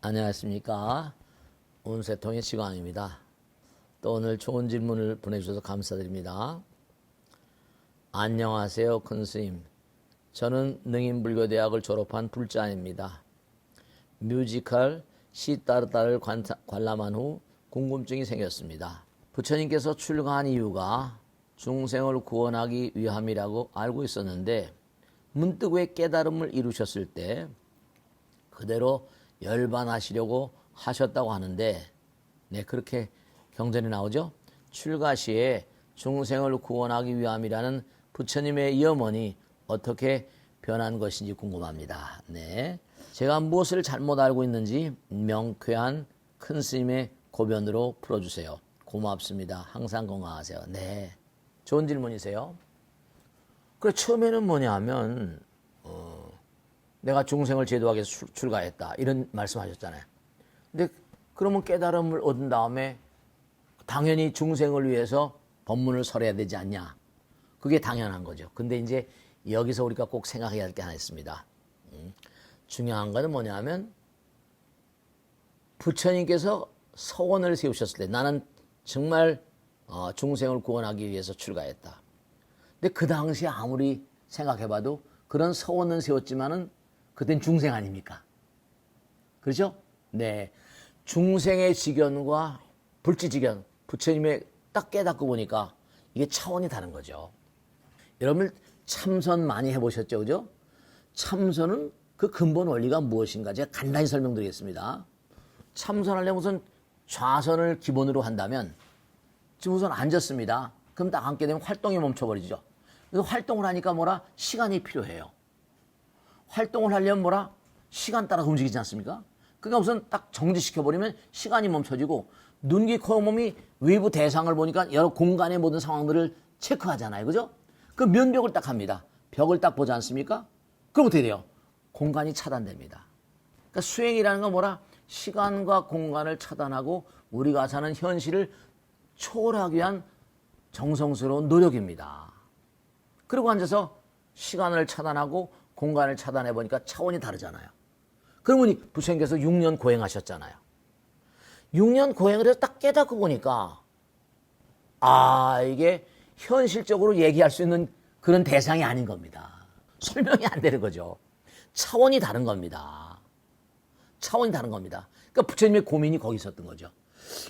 안녕하십니까. 운세통의 시광입니다. 또 오늘 좋은 질문을 보내주셔서 감사드립니다. 안녕하세요, 큰 스님. 저는 능인불교대학을 졸업한 불자입니다. 뮤지컬 시따르따를 관- 관람한 후 궁금증이 생겼습니다. 부처님께서 출가한 이유가 중생을 구원하기 위함이라고 알고 있었는데 문득 왜 깨달음을 이루셨을 때 그대로 열반하시려고 하셨다고 하는데 네 그렇게 경전에 나오죠. 출가 시에 중생을 구원하기 위함이라는 부처님의 염원이 어떻게 변한 것인지 궁금합니다. 네. 제가 무엇을 잘못 알고 있는지 명쾌한 큰 스님의 고변으로 풀어주세요. 고맙습니다. 항상 건강하세요. 네. 좋은 질문이세요. 그래, 처음에는 뭐냐 하면, 어, 내가 중생을 출- 출가했다. 이런 말씀 하셨잖아요. 근데 그러면 깨달음을 얻은 다음에 당연히 중생을 위해서 법문을 설해야 되지 않냐. 그게 당연한 거죠. 근데 이제 여기서 우리가 꼭 생각해야 할 게 하나 있습니다. 음, 중요한 거는 뭐냐면 부처님께서 서원을 세우셨을 때 나는 정말 어, 중생을 구원하기 위해서 출가했다. 근데 그 당시에 아무리 생각해봐도 그런 서원은 세웠지만은 그땐 중생 아닙니까? 그렇죠? 네. 중생의 지견과 불지지견, 부처님의 딱 깨닫고 보니까 이게 차원이 다른 거죠. 여러분 참선 많이 해보셨죠, 그죠? 참선은 그 근본 원리가 무엇인가 제가 간단히 설명드리겠습니다. 참선하려면 우선 좌선을 기본으로 한다면 지금 우선 앉았습니다. 그럼 딱 앉게 되면 활동이 멈춰버리죠. 그래서 활동을 하니까 뭐라 시간이 필요해요. 활동을 하려면 뭐라 시간 따라 움직이지 않습니까? 그러니까 우선 딱 정지시켜 버리면 시간이 멈춰지고 눈, 귀, 코, 몸이 외부 대상을 보니까 여러 공간의 모든 상황들을 체크하잖아요. 그죠? 그 면벽을 딱 합니다. 벽을 딱 보지 않습니까? 그럼 어떻게 돼요? 공간이 차단됩니다. 그러니까 수행이라는 건 뭐라 시간과 공간을 차단하고 우리가 사는 현실을 초월하기 위한 정성스러운 노력입니다. 그리고 앉아서 시간을 차단하고 공간을 차단해 보니까 차원이 다르잖아요. 그러면 부처님께서 6년 고행하셨잖아요. 6년 고행을 해서 딱 깨닫고 보니까 아 이게 현실적으로 얘기할 수 있는 그런 대상이 아닌 겁니다. 설명이 안 되는 거죠. 차원이 다른 겁니다. 차원이 다른 겁니다. 그러니까 부처님의 고민이 거기 있었던 거죠.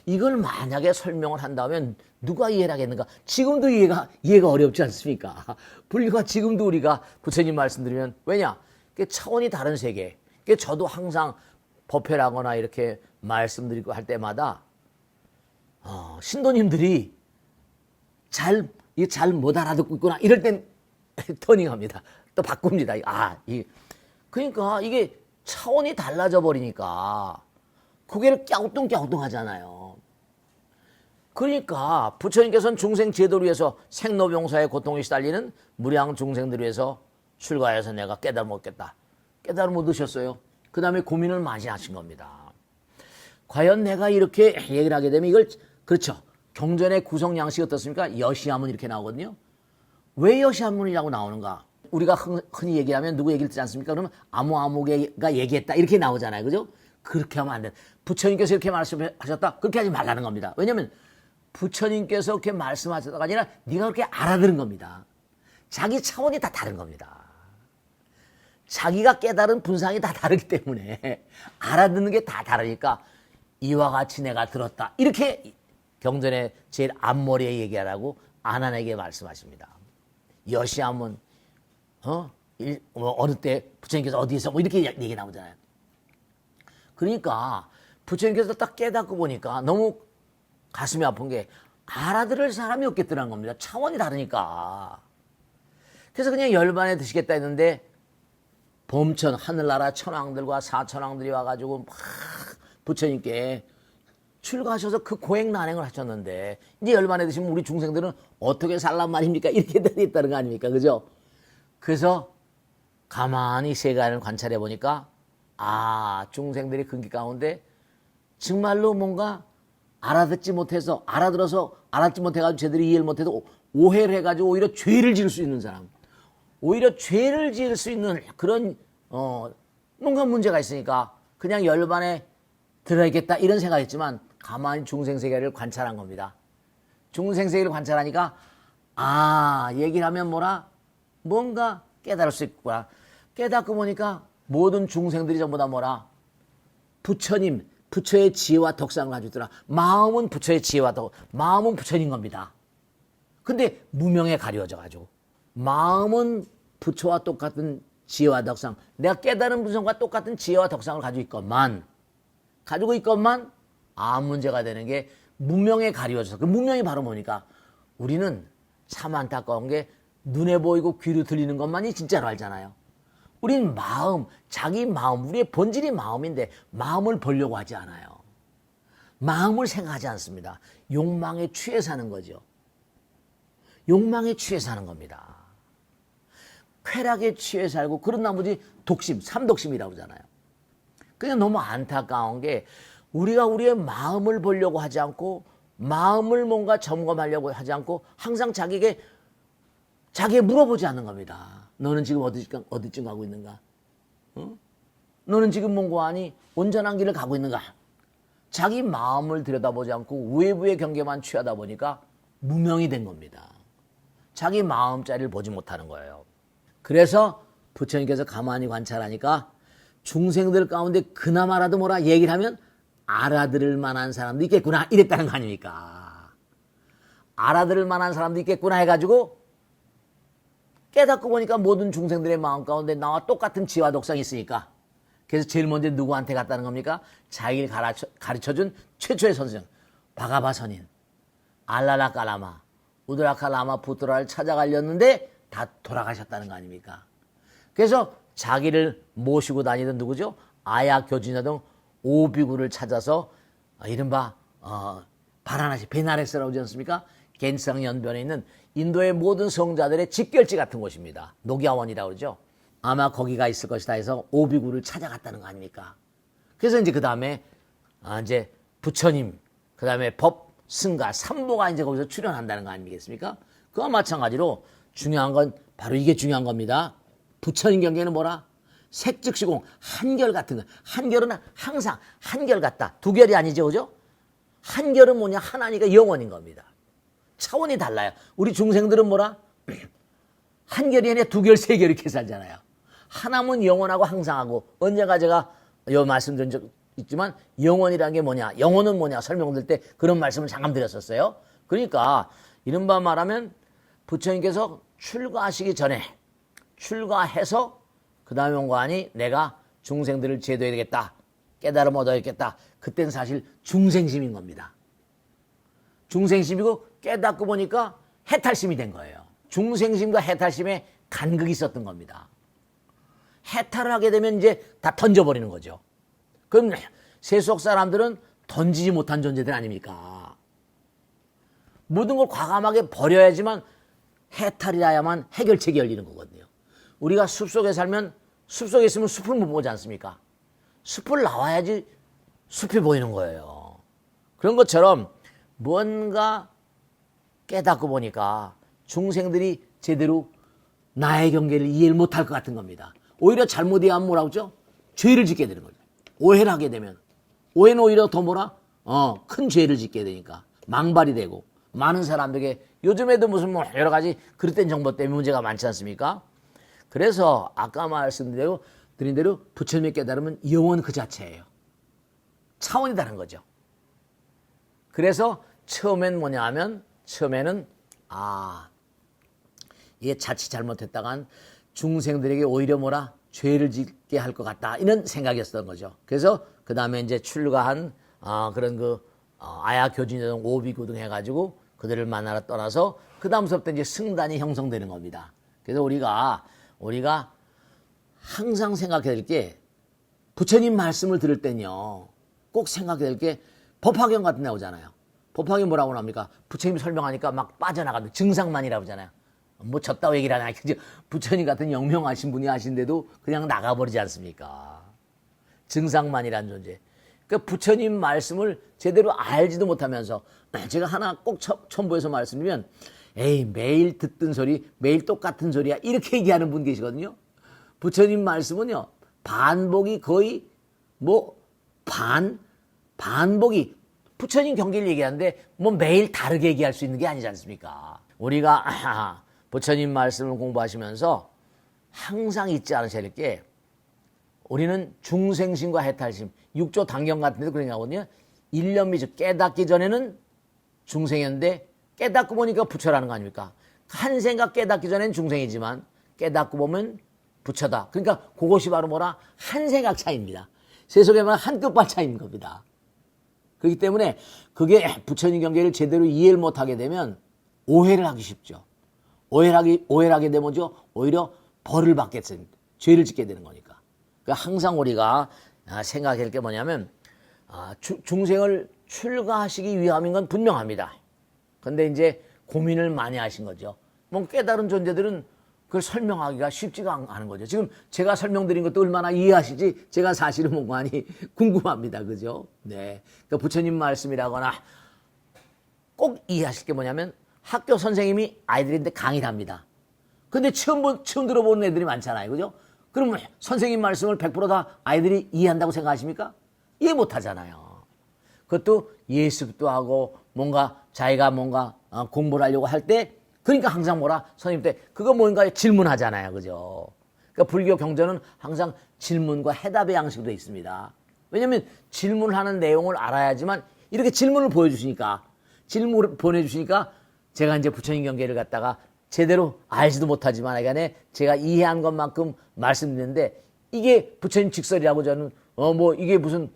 이걸 만약에 설명을 한다면 누가 이해를 하겠는가? 지금도 이해가, 이해가 어렵지 않습니까? 불과 지금도 우리가 부처님 말씀드리면, 왜냐? 그게 차원이 다른 세계. 저도 항상 법회라거나 이렇게 말씀드리고 할 때마다, 어, 신도님들이 잘, 잘 못 알아듣고 있구나. 이럴 땐 터닝합니다. 또 바꿉니다. 아, 이, 그러니까 이게 차원이 달라져 버리니까 고개를 깨우뚱깨우뚱 하잖아요. 그러니까 부처님께서는 중생 제도를 위해서 생로병사의 고통에 시달리는 무량 중생들을 위해서 출가해서 내가 깨달음 얻겠다. 깨달음 얻으셨어요. 그 다음에 고민을 많이 하신 겁니다. 과연 내가 이렇게 얘기를 하게 되면 이걸 그렇죠. 경전의 구성 양식이 어떻습니까? 여시하문 이렇게 나오거든요. 왜 여시한문이라고 나오는가? 우리가 흔- 흔히 얘기하면 누구 얘기를 듣지 않습니까? 그러면 아무개가 얘기했다 이렇게 나오잖아요, 그죠? 그렇게 하면 안 돼. 부처님께서 이렇게 말씀하셨다, 그렇게 하지 말라는 겁니다. 왜냐하면 부처님께서 그렇게 말씀하셨다가 아니라 네가 그렇게 알아들은 겁니다. 자기 차원이 다 다른 겁니다. 자기가 깨달은 분상이 다 다르기 때문에 알아듣는 게 다 다르니까 이와 같이 내가 들었다. 이렇게 경전에 제일 앞머리에 얘기하라고 아난에게 말씀하십니다. 여시하면 어? 일, 뭐 어느 때 부처님께서 어디에서 뭐 이렇게 얘기 나오잖아요. 그러니까 부처님께서 딱 깨닫고 보니까 너무 가슴이 아픈 게 알아들을 사람이 없겠더라는 겁니다. 차원이 다르니까. 그래서 그냥 열반에 드시겠다 했는데 범천 하늘나라 천왕들과 사천왕들이 와가지고 막 부처님께 출가하셔서 그 고행 난행을 하셨는데 이제 열반에 드시면 우리 중생들은 어떻게 살란 말입니까? 이렇게 되겠다는 거 아닙니까? 그죠? 그래서 가만히 세간을 관찰해 보니까 아 중생들이 근기 가운데 정말로 뭔가 알아듣지 못해서 알아들어서 알았지 못해가지고 제대로 이해를 못해서 오- 오해를 해가지고 오히려 죄를 지을 수 있는 사람 오히려 죄를 지을 수 있는 그런 어 뭔가 문제가 있으니까 그냥 열반에 들어야겠다 이런 생각했지만 가만히 중생 세계를 관찰한 겁니다. 중생 세계를 관찰하니까 아 얘기를 하면 뭐라 뭔가 깨달을 수 있구나. 깨닫고 보니까 모든 중생들이 전부 다 뭐라 부처님 부처의 지혜와 덕상을 가지고 있더라. 마음은 부처의 지혜와 덕, 마음은 부처님 겁니다. 근데 무명에 가려져 가지고 마음은 부처와 똑같은 지혜와 덕상, 내가 깨달은 부성과 똑같은 지혜와 덕상을 가지고 있건만 가지고 있건만 아무 문제가 되는 게 무명에 가려져서 그 무명이 바로 뭐니까 우리는 참 안타까운 게 눈에 보이고 귀로 들리는 것만이 진짜로 알잖아요. 우린 마음, 자기 마음, 우리의 본질이 마음인데 마음을 보려고 하지 않아요. 마음을 생각하지 않습니다. 욕망에 취해 사는 거죠. 욕망에 취해 사는 겁니다. 쾌락에 취해 살고 그런 나머지 독심, 삼독심이라고 하잖아요. 그냥 너무 안타까운 게 우리가 우리의 마음을 보려고 하지 않고 마음을 뭔가 점검하려고 하지 않고 항상 자기에게 자기에 물어보지 않는 겁니다. 너는 지금 어디쯤, 어디쯤 가고 있는가? 어? 너는 지금 뭔가 하니 온전한 길을 가고 있는가? 자기 마음을 들여다보지 않고 외부의 경계만 취하다 보니까 무명이 된 겁니다. 자기 마음자리를 보지 못하는 거예요. 그래서 부처님께서 가만히 관찰하니까 중생들 가운데 그나마라도 뭐라 얘기를 하면 알아들을 만한 사람도 있겠구나 이랬다는 거 아닙니까? 알아들을 만한 사람도 있겠구나 해가지고 깨닫고 보니까 모든 중생들의 마음 가운데 나와 똑같은 지와 독성이 있으니까 그래서 제일 먼저 누구한테 갔다는 겁니까? 자기를 가르쳐, 가르쳐준 최초의 선생 바가바 선인 알라라 까라마 우드라카 라마 부트라를 찾아가려는데 다 돌아가셨다는 거 아닙니까? 그래서 자기를 모시고 다니던 누구죠? 아야 교주냐등 오비구를 찾아서 아, 이른바 어, 바라나시 베나레스라고 하지 않습니까? 겐상 연변에 있는 인도의 모든 성자들의 집결지 같은 곳입니다. 녹야원이라고 그러죠. 아마 거기가 있을 것이다 해서 오비구를 찾아갔다는 거 아닙니까? 그래서 이제 그 다음에 아, 이제 부처님, 그 다음에 법, 승가, 삼보가 이제 거기서 출연한다는 거 아니겠습니까? 그와 마찬가지로 중요한 건 바로 이게 중요한 겁니다. 부처님 경계는 뭐라? 색즉시공 한결 같은 거. 한결은 항상 한결 같다. 두 결이 아니죠, 그죠? 한결은 뭐냐? 하나니까 영원인 겁니다. 차원이 달라요. 우리 중생들은 뭐라? 한 결이 아니라 두 결, 세 결 이렇게 살잖아요. 하나면 영원하고 항상하고 언제가 제가 요 말씀드린 적 있지만 영원이라는 게 뭐냐? 영원은 뭐냐? 설명드릴 때 그런 말씀을 잠깐 드렸었어요. 그러니까 이른바 말하면 부처님께서 출가하시기 전에 출가해서 그 다음에 온 거 아니 내가 중생들을 제도해야 되겠다. 깨달음 얻어야겠다. 그땐 사실 중생심인 겁니다. 중생심이고 깨닫고 보니까 해탈심이 된 거예요. 중생심과 해탈심에 간극이 있었던 겁니다. 해탈을 하게 되면 이제 다 던져버리는 거죠. 그럼 세속 사람들은 던지지 못한 존재들 아닙니까? 모든 걸 과감하게 버려야지만 해탈이라야만 해결책이 열리는 거거든요. 우리가 숲속에 살면 숲속에 있으면 숲을 못 보지 않습니까? 숲을 나와야지 숲이 보이는 거예요. 그런 것처럼 뭔가 깨닫고 보니까 중생들이 제대로 나의 경계를 이해를 못할 것 같은 겁니다. 오히려 잘못 이해하면 뭐라고 그러죠? 죄를 짓게 되는 거죠. 오해를 하게 되면. 오해는 오히려 더 뭐라? 어, 큰 죄를 짓게 되니까. 망발이 되고. 많은 사람들에게 요즘에도 무슨 뭐 여러 가지 그릇된 정보 때문에 문제가 많지 않습니까? 그래서 아까 말씀드린 대로, 드린 대로 부처님의 깨달음은 영원 그 자체예요. 차원이 다른 거죠. 그래서 처음엔 뭐냐 하면 처음에는 아 이게 자칫 잘못했다간 중생들에게 오히려 뭐라 죄를 짓게 할 것 같다 이런 생각이었던 거죠. 그래서 그 다음에 이제 출가한 아, 그런 그 어, 아야 교진이등 오비구 등 해가지고 그들을 만나러 떠나서 그 다음부터 이제 승단이 형성되는 겁니다. 그래서 우리가 우리가 항상 생각해야 될 게 부처님 말씀을 들을 땐요 꼭 생각해야 될 게 법화경 같은 데 나오잖아요. 법화경이 뭐라고 나옵니까? 부처님이 설명하니까 막 빠져나가는 증상만이라고 하잖아요. 뭐 졌다고 얘기를. 그죠? 부처님 같은 영명하신 분이 하신데도 그냥 나가버리지 않습니까? 증상만이란 존재. 그 부처님 말씀을 제대로 알지도 못하면서 제가 하나 꼭 첨- 첨부해서 말씀드리면 에이 매일 듣던 소리 매일 똑같은 소리야 이렇게 얘기하는 분 계시거든요. 부처님 말씀은요 반복이 거의 뭐 반 반복이 부처님 경계를 얘기하는데 뭐 매일 다르게 얘기할 수 있는 게 아니지 않습니까? 우리가 아하, 부처님 말씀을 공부하시면서 항상 잊지 않으셔야 될게 우리는 중생심과 해탈심, 육조 당경 같은 데도 그런 게 나거든요. 일념 미적 깨닫기 전에는 중생이었는데 깨닫고 보니까 부처라는 거 아닙니까? 한 생각 깨닫기 전엔 중생이지만 깨닫고 보면 부처다. 그러니까 그것이 바로 뭐라 한 생각 차이입니다. 세속에 말한 끝발 차이인 겁니다. 그렇기 때문에 그게 부처님 경계를 제대로 이해를 못하게 되면 오해를 하기 쉽죠. 오해를 하기, 오해를 하게 되면 죠 오히려 벌을 받게 됩니다. 죄를 짓게 되는 거니까. 그러니까 항상 우리가 아, 생각해야 할게 뭐냐면 아, 주- 중생을 출가하시기 위함인 건 분명합니다. 근데 이제 고민을 많이 하신 거죠. 뭐 깨달은 존재들은 그걸 설명하기가 쉽지가 않- 않은 거죠. 지금 제가 설명드린 것도 얼마나 이해하시지 제가 사실은 뭐 많이 궁금합니다. 그죠? 네. 그러니까 부처님 말씀이라거나 꼭 이해하실 게 뭐냐면 학교 선생님이 아이들한테 강의를 합니다. 근데 처음, 본- 처음 들어보는 애들이 많잖아요. 그죠? 그러면 선생님 말씀을 100%다 아이들이 이해한다고 생각하십니까? 이해 못 하잖아요. 그것도 예습도 하고 뭔가 자기가 뭔가 어, 공부를 하려고 할 때 그러니까 항상 뭐라 선생님 때 그거 뭔가 질문하잖아요. 그죠? 그러니까 불교 경전은 항상 질문과 해답의 되어 있습니다. 왜냐하면 질문을 하는 내용을 알아야지만 이렇게 질문을 보여주시니까 질문을 보내주시니까 제가 이제 부처님 경계를 갖다가 제대로 알지도 못하지만 하여간에 제가 이해한 것만큼 말씀드리는데 이게 부처님 직설이라고 저는 어 뭐 이게 무슨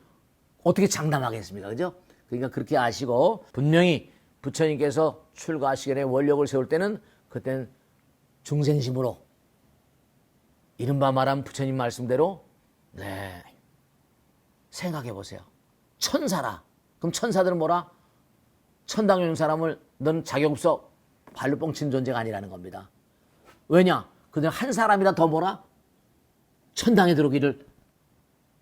어떻게 장담하겠습니까? 그죠? 그러니까 그렇게 아시고 분명히 부처님께서 출가하시기 전에 원력을 세울 때는 그때는 중생심으로 이른바 말한 부처님 말씀대로 네 생각해 보세요. 천사라. 그럼 천사들은 뭐라? 천당에 있는 사람을 넌 자격 없어 발로 뻥친 존재가 아니라는 겁니다. 왜냐? 그들 한 사람이라 더 뭐라? 천당에 들어오기를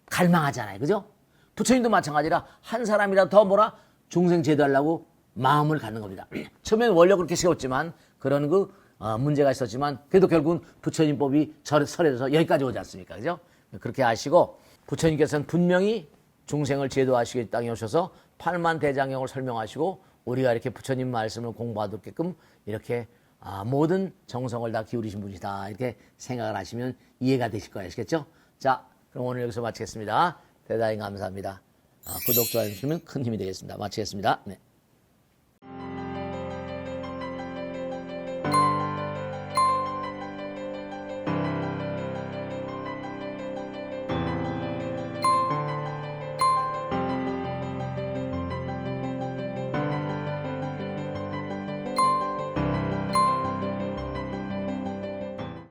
갈망하잖아요. 그죠? 부처님도 마찬가지라 한 사람이라 더 뭐라? 중생 제도하려고 마음을 갖는 겁니다. 처음엔 원래 그렇게 세웠지만 그런 그 어, 문제가 있었지만 그래도 결국은 부처님 법이 절- 설에서 여기까지 오지 않습니까? 그죠? 그렇게 아시고 부처님께서는 분명히 중생을 제도하시기 땅에 오셔서 팔만 대장경을 설명하시고 우리가 이렇게 부처님 말씀을 공부하도록게끔 이렇게 아, 모든 정성을 다 기울이신 분이다 이렇게 생각을 하시면 이해가 되실 거예요 아시겠죠? 자 그럼 오늘 여기서 마치겠습니다 대단히 감사합니다 아, 구독, 좋아요 해주시면 큰 힘이 되겠습니다 마치겠습니다 네.